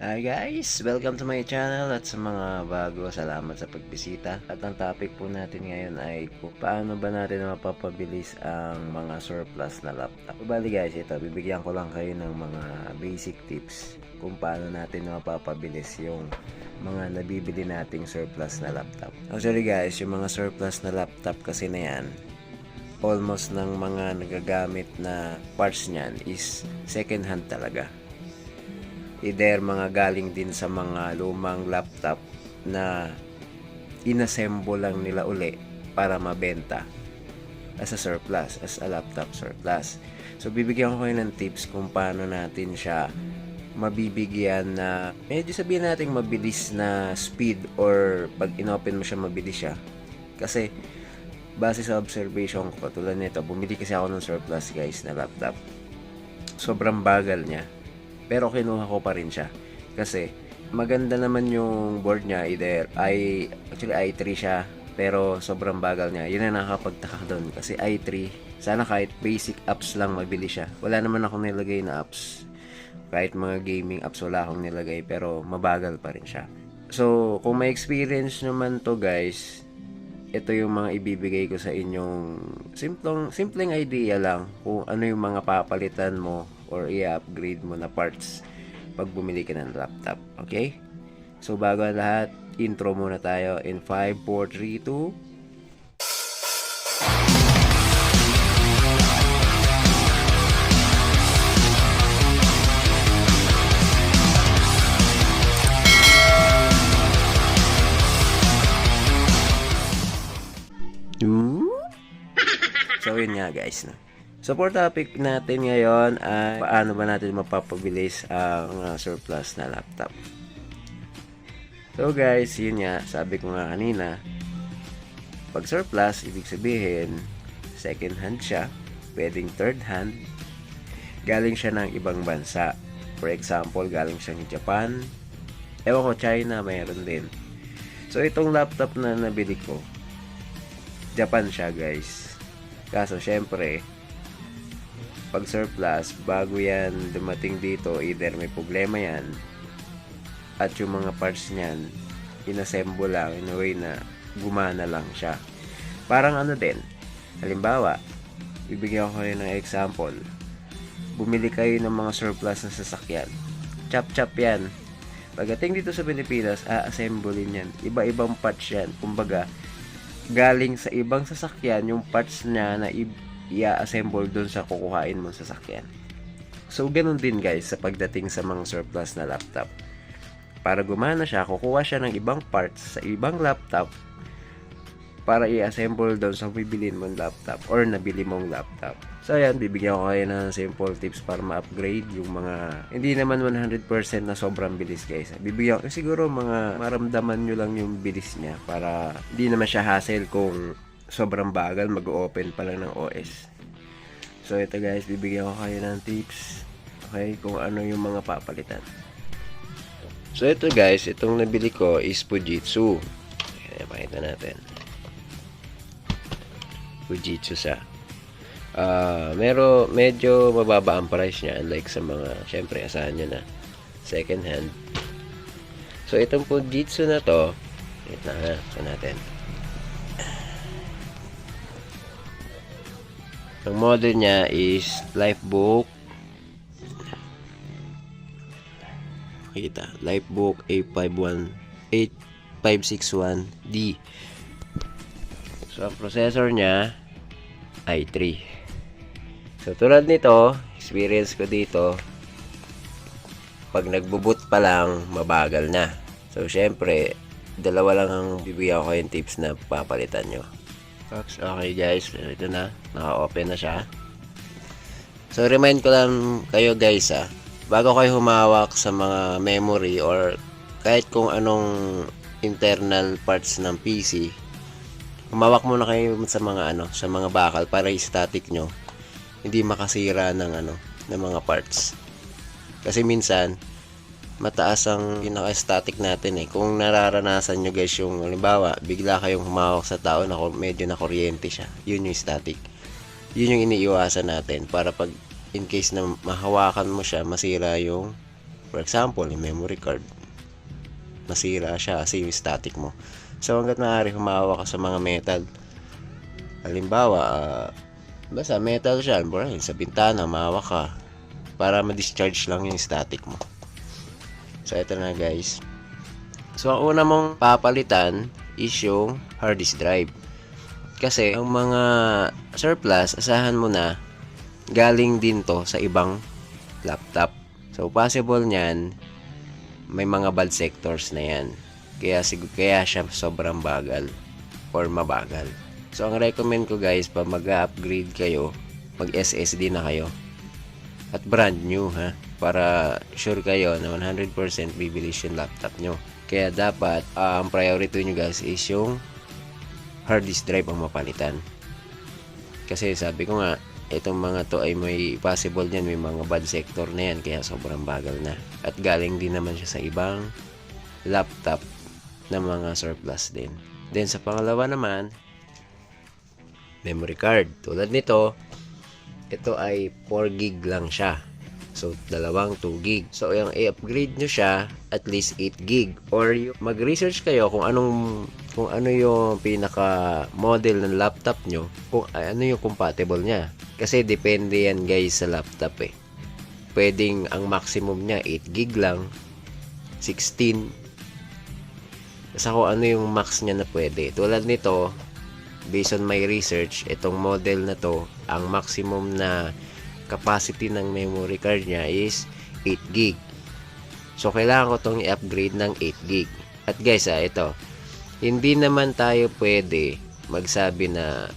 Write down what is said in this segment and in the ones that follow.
Hi guys! Welcome to my channel at sa mga bago, salamat sa pagbisita. At ang topic po natin ngayon ay kung paano ba natin mapapabilis ang mga surplus na laptop. Bali guys, ito, bibigyan ko lang kayo ng mga basic tips kung paano natin mapapabilis yung mga nabibili nating surplus na laptop. Actually guys, yung mga surplus na laptop kasi na yan, almost ng mga nagagamit na parts niyan is second hand talaga either mga galing din sa mga lumang laptop na inassemble lang nila uli para mabenta as a surplus, as a laptop surplus. So, bibigyan ko kayo ng tips kung paano natin siya mabibigyan na medyo sabihin natin mabilis na speed or pag inopen mo siya mabilis siya. Kasi, base sa observation ko, tulad nito, bumili kasi ako ng surplus guys na laptop. Sobrang bagal niya pero kinuha ko pa rin siya. Kasi, maganda naman yung board niya. Either i, actually i3 siya. Pero sobrang bagal niya. Yun ang nakakapagtaka doon. Kasi i3, sana kahit basic apps lang mabili siya. Wala naman akong nilagay na apps. Kahit mga gaming apps wala akong nilagay. Pero mabagal pa rin siya. So, kung may experience naman to guys, ito yung mga ibibigay ko sa inyong simpleng simpleng idea lang kung ano yung mga papalitan mo or i-upgrade mo na parts pag bumili ka ng laptop. Okay? So, bago ang lahat, intro muna tayo in 5, 4, 3, 2, So, yun nga guys. No? So, for topic natin ngayon ay paano ba natin mapapabilis ang uh, surplus na laptop. So, guys, yun nga. Sabi ko nga kanina, pag surplus, ibig sabihin, second hand siya, pwedeng third hand, galing siya ng ibang bansa. For example, galing siya ng Japan, ewan ko, China, mayroon din. So, itong laptop na nabili ko, Japan siya, guys. Kaso, syempre, pag surplus, bago yan dumating dito, either may problema yan, at yung mga parts niyan, inassemble lang in a way na gumana lang siya. Parang ano din, halimbawa, bibigyan ko kayo ng example, bumili kayo ng mga surplus na sasakyan. Chap-chap yan. Pagdating dito sa Pilipinas, a-assemblein yan. Iba-ibang parts yan. Kumbaga, galing sa ibang sasakyan yung parts niya na i- i-assemble doon sa kukuhain mong sasakyan. So, ganun din guys sa pagdating sa mga surplus na laptop. Para gumana siya, kukuha siya ng ibang parts sa ibang laptop para i-assemble doon sa bibilin mong laptop or nabili mong laptop. So, ayan, bibigyan ko kayo ng simple tips para ma-upgrade yung mga, hindi naman 100% na sobrang bilis guys. Bibigyan ko, siguro mga maramdaman nyo lang yung bilis niya para hindi naman siya hassle kung sobrang bagal mag-open pa lang ng OS. So, ito guys, bibigyan ko kayo ng tips, okay, kung ano yung mga papalitan. So, ito guys, itong nabili ko is Fujitsu. Ayan, pakita natin. Fujitsu sa Ah, mero medyo mababa ang price niya unlike sa mga syempre asahan niya na second hand. So itong Fujitsu na to, wait na natin. Ang model niya is Lifebook Kita, Lifebook A51 8561D. So ang processor niya i3. So, tulad nito, experience ko dito, pag nagbubut pa lang, mabagal na. So, syempre, dalawa lang ang bibigyan ko yung tips na papalitan nyo. Okay guys, ito na. Naka-open na siya. So, remind ko lang kayo guys ah, bago kayo humawak sa mga memory or kahit kung anong internal parts ng PC, humawak muna kayo sa mga ano, sa mga bakal para i-static nyo hindi makasira ng ano ng mga parts. Kasi minsan mataas ang pinaka-static natin eh. Kung nararanasan nyo guys yung halimbawa, bigla kayong humawak sa tao na medyo na kuryente siya. Yun yung static. Yun yung iniiwasan natin para pag in case na mahawakan mo siya, masira yung For example, yung memory card. Masira siya kasi yung static mo. So, hanggat maaari humawa ka sa mga metal. Halimbawa, ah, basta metal siya. Bro, sa bintana, humawa ka. Para ma-discharge lang yung static mo. So, ito na guys. So, ang una mong papalitan is yung hard disk drive. Kasi, ang mga surplus, asahan mo na, galing din to sa ibang laptop. So, possible niyan, may mga bad sectors na yan. Kaya, sig- kaya siya sobrang bagal or mabagal. So, ang recommend ko guys, pag mag-upgrade kayo, mag-SSD na kayo. At brand new ha. Para sure kayo na 100% bibilis yung laptop nyo. Kaya dapat, ah, ang priority nyo guys is yung hard disk drive ang mapalitan. Kasi sabi ko nga, itong mga to ay may possible yan, may mga bad sector na yan, kaya sobrang bagal na. At galing din naman siya sa ibang laptop na mga surplus din. Then sa pangalawa naman, memory card. Tulad nito, ito ay 4 gig lang siya. So, dalawang 2 gig. So, yung i-upgrade nyo siya, at least 8 gig. Or mag-research kayo kung anong kung ano yung pinaka model ng laptop nyo, kung ano yung compatible niya. Kasi depende yan guys sa laptop eh. Pwedeng ang maximum niya 8 gig lang, 16. Basta kung ano yung max niya na pwede. Tulad nito, based on my research, itong model na to, ang maximum na capacity ng memory card niya is 8 gig. So, kailangan ko itong i-upgrade ng 8 gig. At guys, ah, ito, hindi naman tayo pwede magsabi na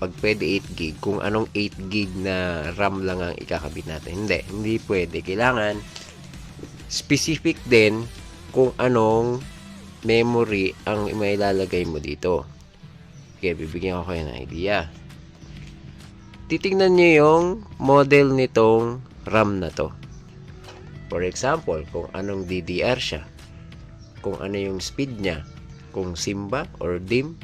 pag pwede 8 gig, kung anong 8 gig na RAM lang ang ikakabit natin. Hindi, hindi pwede. Kailangan specific din kung anong memory ang mailalagay mo dito. Okay, bibigyan ko kayo ng idea. Titingnan nyo yung model nitong RAM na to. For example, kung anong DDR siya. Kung ano yung speed niya. Kung SIM ba or DIM.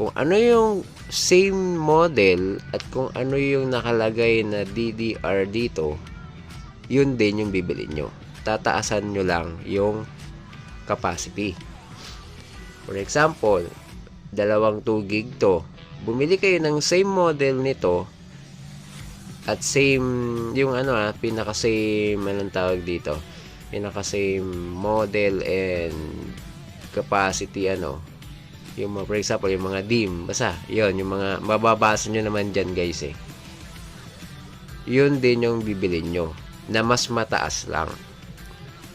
Kung ano yung same model at kung ano yung nakalagay na DDR dito, yun din yung bibili nyo. Tataasan nyo lang yung capacity. For example, dalawang 2 gig to. Bumili kayo ng same model nito at same yung ano ah, pinaka same anong tawag dito. Pinaka same model and capacity ano. Yung mga, for example, yung mga DIM, basta, yon yung mga, mababasa nyo naman dyan guys eh. Yun din yung bibili nyo, na mas mataas lang.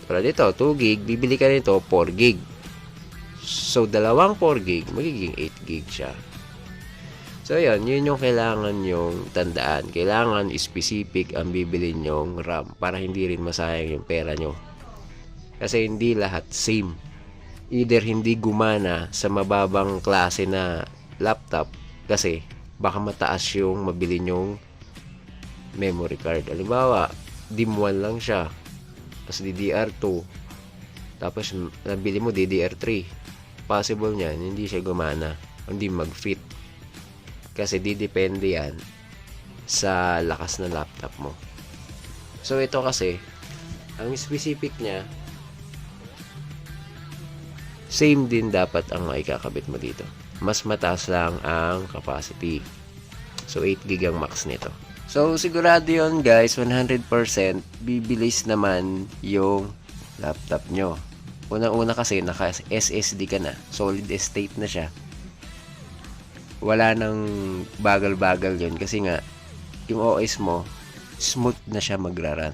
Pero dito, 2 gig, bibili ka nito 4 gig. So, dalawang 4 gig, magiging 8 gig siya. So, yun, yun yung kailangan yung tandaan. Kailangan specific ang bibili nyong RAM para hindi rin masayang yung pera nyo. Kasi hindi lahat same. Either hindi gumana sa mababang klase na laptop kasi baka mataas yung mabili nyong memory card. Halimbawa, DIM1 lang siya. Tapos DDR2. Tapos nabili mo DDR3. Possible niyan, hindi siya gumana. Hindi mag-fit. Kasi didepende yan sa lakas ng laptop mo. So ito kasi, ang specific niya, same din dapat ang maikakabit mo dito. Mas mataas lang ang capacity. So 8 gig ang max nito. So sigurado yon guys, 100% bibilis naman yung laptop nyo. Una-una kasi naka SSD ka na. Solid state na siya. Wala nang bagal-bagal yun kasi nga yung OS mo smooth na siya magraran.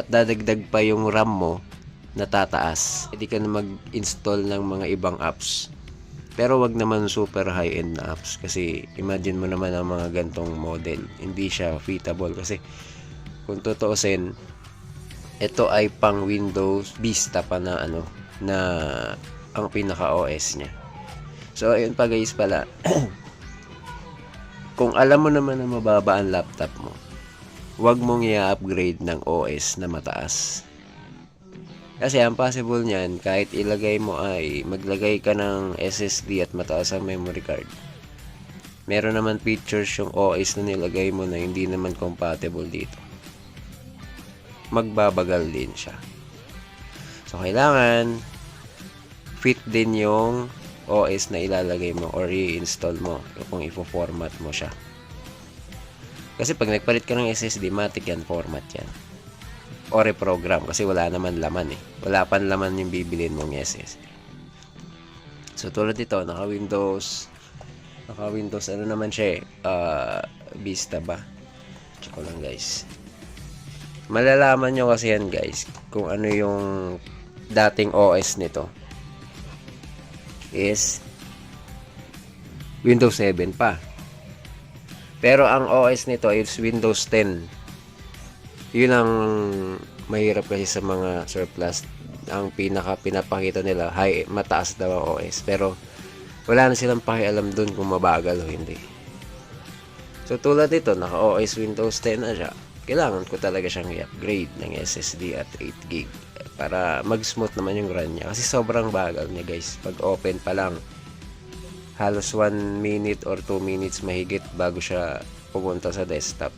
At dadagdag pa yung RAM mo natataas. Hindi ka na mag-install ng mga ibang apps. Pero wag naman super high-end na apps kasi imagine mo naman ang mga gantong model. Hindi siya fitable kasi kung tutuusin, ito ay pang Windows Vista pa na ano na ang pinaka OS niya. So ayun pa guys pala. kung alam mo naman na mababa ang laptop mo, wag mong i-upgrade ng OS na mataas. Kasi ang possible niyan, kahit ilagay mo ay maglagay ka ng SSD at mataas ang memory card. Meron naman features yung OS na nilagay mo na hindi naman compatible dito. Magbabagal din siya. So, kailangan fit din yung OS na ilalagay mo or i-install mo kung ifo-format mo siya. Kasi pag nagpalit ka ng SSD, matik yan, format yan. O reprogram kasi wala naman laman eh. Wala pan laman yung bibilin mong SSD. So tulad dito, naka Windows naka Windows ano naman siya eh, ah, Vista ba? Check lang guys. Malalaman nyo kasi yan guys kung ano yung dating OS nito is Windows 7 pa. Pero ang OS nito is Windows 10. Yun ang mahirap kasi sa mga surplus. Ang pinaka pinapakita nila, high, mataas daw ang OS. Pero wala na silang pakialam dun kung mabagal o hindi. So tulad dito, naka-OS Windows 10 na siya. Kailangan ko talaga siyang i-upgrade ng SSD at 8GB para mag-smooth naman yung run niya. Kasi sobrang bagal niya guys. Pag open pa lang, halos 1 minute or 2 minutes mahigit bago siya pupunta sa desktop.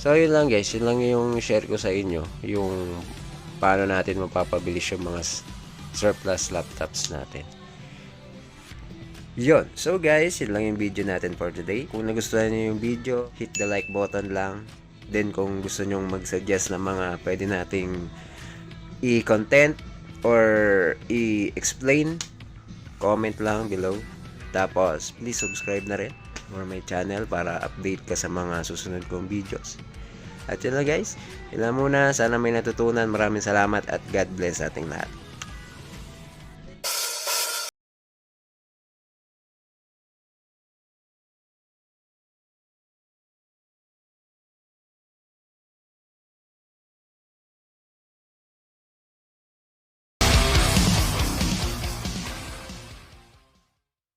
So yun lang guys, yun lang yung share ko sa inyo. Yung paano natin mapapabilis yung mga surplus laptops natin. Yun. So guys, yun lang yung video natin for today. Kung nagustuhan niyo yung video, hit the like button lang. Then kung gusto nyong mag-suggest ng mga pwede nating i-content or i-explain, comment lang below. Tapos, please subscribe na rin for my channel para update ka sa mga susunod kong videos. At yun lang guys, yun lang muna. Sana may natutunan. Maraming salamat at God bless ating lahat.